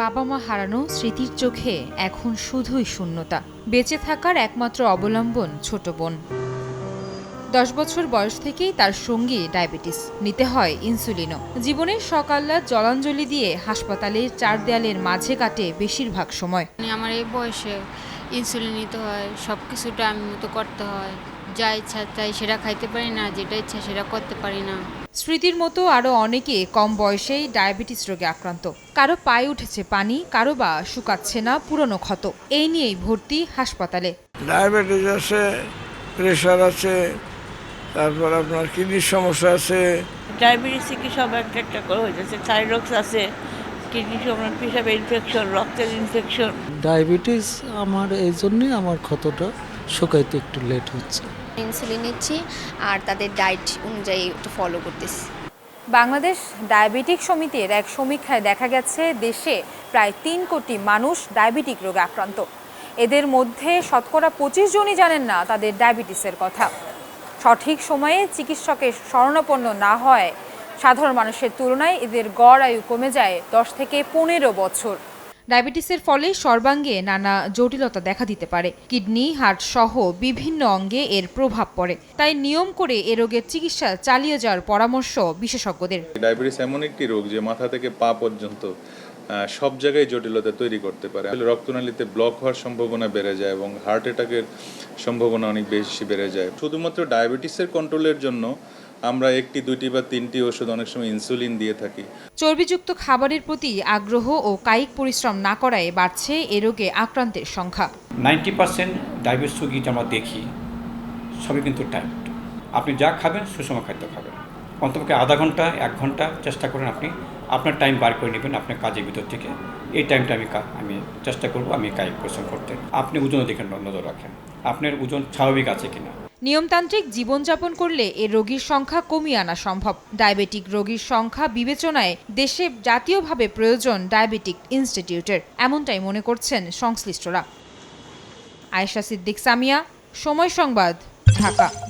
বাবা মা হারানো স্মৃতির চোখে এখন শুধুই শূন্যতা। বেঁচে থাকার একমাত্র অবলম্বন ছোট বোন। দশ বছর বয়স থেকেই তার সঙ্গী ডায়াবেটিস, নিতে হয় ইনসুলিনও। জীবনের সকাল্লাদ জলাঞ্জলি দিয়ে হাসপাতালের চার দেয়ালের মাঝে কাটে বেশিরভাগ সময়। মানে আমার এই বয়সে ইনসুলিন নিতে হয় সব কিছুটা টাইম মতো করতে হয়। যা ইচ্ছা তাই সেটা খাইতে পারি না, যেটা ইচ্ছা সেটা করতে পারি না। স্মৃতির মতো আরও অনেকে কম বয়সেই ডায়াবেটিস রোগে আক্রান্ত। কারও পায়ে উঠেছে পানি কারও বা শুকাচ্ছে না পুরনো ক্ষত। এই নিয়েই ভর্তি হাসপাতালে। ডায়াবেটিস আছে প্রেশার আছে তারপর আপনার কিডনির সমস্যা আছে। ডায়াবেটিসে কি সব একটা একটা করে হয়ে যাচ্ছে। থাইরক্স আছে কিডনি সমস্যা পেশাবে ইনফেকশন রক্তের ইনফেকশন ডায়াবেটিস আমার এই জন্যই আমার ক্ষতটা শুকাইতে একটু লেট হচ্ছে। ইনসুলিন নিচ্ছি আর তাদের ডায়েট অনুযায়ী একটু ফলো করতেছি। বাংলাদেশ ডায়াবেটিক সমিতির এক সমীক্ষায় দেখা গেছে, দেশে প্রায় তিন কোটি মানুষ ডায়াবেটিক রোগে আক্রান্ত। এদের মধ্যে শতকরা পঁচিশ জনই জানেন না তাদের ডায়াবেটিসের কথা। সঠিক সময়ে চিকিৎসকের শরণাপন্ন না হয় সাধারণ মানুষের তুলনায় এদের গড় আয়ু কমে যায় দশ থেকে পনেরো বছর। ডায়াবেটিসের ফলে সর্বাঙ্গে নানা জটিলতা দেখা দিতে পারে। কিডনি, হার্ট সহ বিভিন্ন অঙ্গে এর প্রভাব পড়ে। তাই নিয়ম করে এ রোগের চিকিৎসা চালিয়ে যাওয়ার পরামর্শ বিশেষজ্ঞদের। ডায়াবেটিস এমন একটি রোগ যে মাথা থেকে পা পর্যন্ত সব জায়গায় জটিলতা তৈরি করতে পারে। রক্তনালীতে ব্লক হওয়ার সম্ভাবনা বেড়ে যায় এবং হার্ট অ্যাটাকের সম্ভাবনা অনেক বেশি বেড়ে যায়। শুধুমাত্র ডায়াবেটিসের কন্ট্রোলের জন্য আমরা একটি দুইটি বা তিনটি ওষুধ অনেক সময় ইনসুলিন দিয়ে থাকি। চর্বিযুক্ত খাবারের প্রতি আগ্রহ ও কায়িক পরিশ্রম না করায় বাড়ছে এ রোগে আক্রান্তের সংখ্যা। নাইনটি পার্সেন্ট ডায়াবেটিস রোগী যে আমরা দেখি সবই কিন্তু টাইপ আপনি যা খাবেন সুষম খাদ্য খাবেন। অন্তপক্ষে আধা ঘণ্টা এক ঘণ্টা চেষ্টা করেন আপনি আপনার টাইম বার করে নেবেন আপনার কাজের ভিতর থেকে। এই টাইমটা আমি আমি চেষ্টা করব আমি কায়িক পরিশ্রম করতে। আপনি ওজনও দেখেন নজর রাখেন। আপনার ওজন স্বাভাবিক আছে কিনা? নিয়মতান্ত্রিক জীবনযাপন করলে এ রোগীর সংখ্যা কমিয়ে আনা সম্ভব। ডায়াবেটিক রোগীর সংখ্যা বিবেচনায় দেশে জাতীয়ভাবে প্রয়োজন ডায়াবেটিক ইনস্টিটিউটের, এমনটাই মনে করছেন সংশ্লিষ্টরা। আয়েশা সিদ্দিক সামিয়া, সময় সংবাদ, ঢাকা।